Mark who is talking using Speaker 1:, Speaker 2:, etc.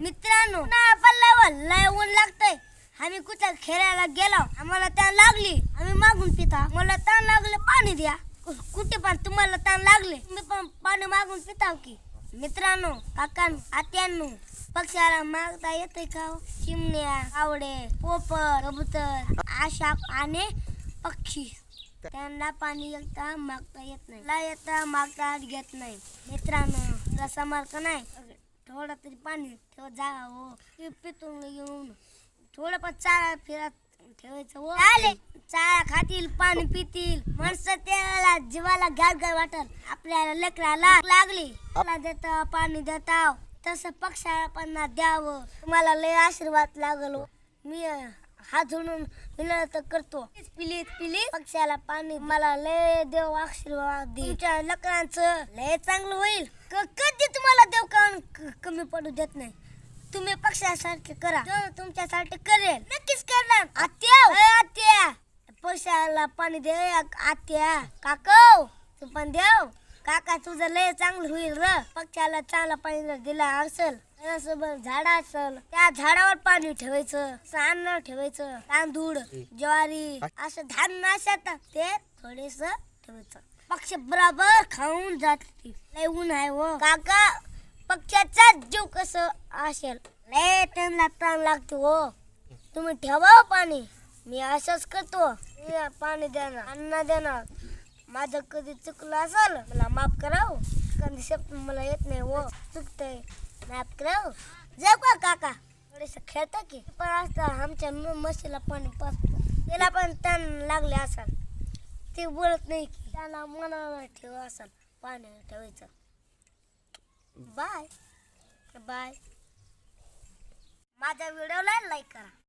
Speaker 1: मित्रांनो ना वल्लाय लय ऊन लागतंय. आम्ही कुठं खेळायला गेलो आम्हाला ताण लागली. आम्ही मागून पिता मला ताण लागले पाणी द्या. कुठे पण तुम्हाला ताण लागले मी पण पाणी मागून पिताव की. मित्रांनो काकां आत्यांनो पक्ष्याला मागता येते का हो? चिमण्या आवडे पोपर कबूतर आशा आणि पक्षी. त्यांना पाणी येता मागता येत नाही. ला येता मागता घेत नाही. मित्रांनो तुला समर्थ नाही. थोडं तरी पाणी ठेव जा हो. पितून येऊन थोडं पण चाळा फिरत ठेवायचं हो. आले चाळा खातील पाणी पितील. माणसं त्याला जीवाला गार गार वाटल. आपल्याला लेकराला लागली. मला देता पाणी देता. तसं पक्षाला पण द्यावं. तुम्हाला लय आशीर्वाद लागल हो. मी हात जोडून विनंती करतो. Please please. पक्षाला पाणी मला लय देव आशीर्वाद दे. तुमच्या लेकरांचं लय चांगलं होईल क- कधी तुम्हाला देव काऊन क- कमी पडू देत नाही. तुम्ही पक्षासारखे करा. तुमच्यासाठी करेल. नक्कीच करणार. आत्या. अय आत्या. पैशाला पाणी दे आत्या. काका तू पण देव काका तुझं लय चांगलं होईल र. पक्षाला चांगला पाणी दिला असेल सोबत झाड असेल त्या झाडावर पाणी ठेवायचं अन्न ठेवायचं तांदूळ ज्वारी असं धान्य असतात ते थोडेस ठेवायचं. पक्ष बराबर खाऊन जाते लय ऊन आहे हो. काका पक्षाचा जीव कसं असेल? लय त्यांना ताण लागतो हो. तुम्ही ठेवा हो पाणी. मी असंच करतो. मी पाणी देणार अन्न देणार. माझं कधी चुकलं असेल मला माफ कराव. कधी शब्द मला येत नाही हो. चुकतंय माफ कराव. जाऊ का काका? थोडेस खेळतं की? पण असतं आमच्या म्हशीला पाणी पाचतो त्याला पण ताण लागले असाल. ते बोलत नाही की. त्याला मनाला ठेवा असाल पाणी ठेवायचं. बाय. बाय. माझ्या व्हिडिओला लाईक करा.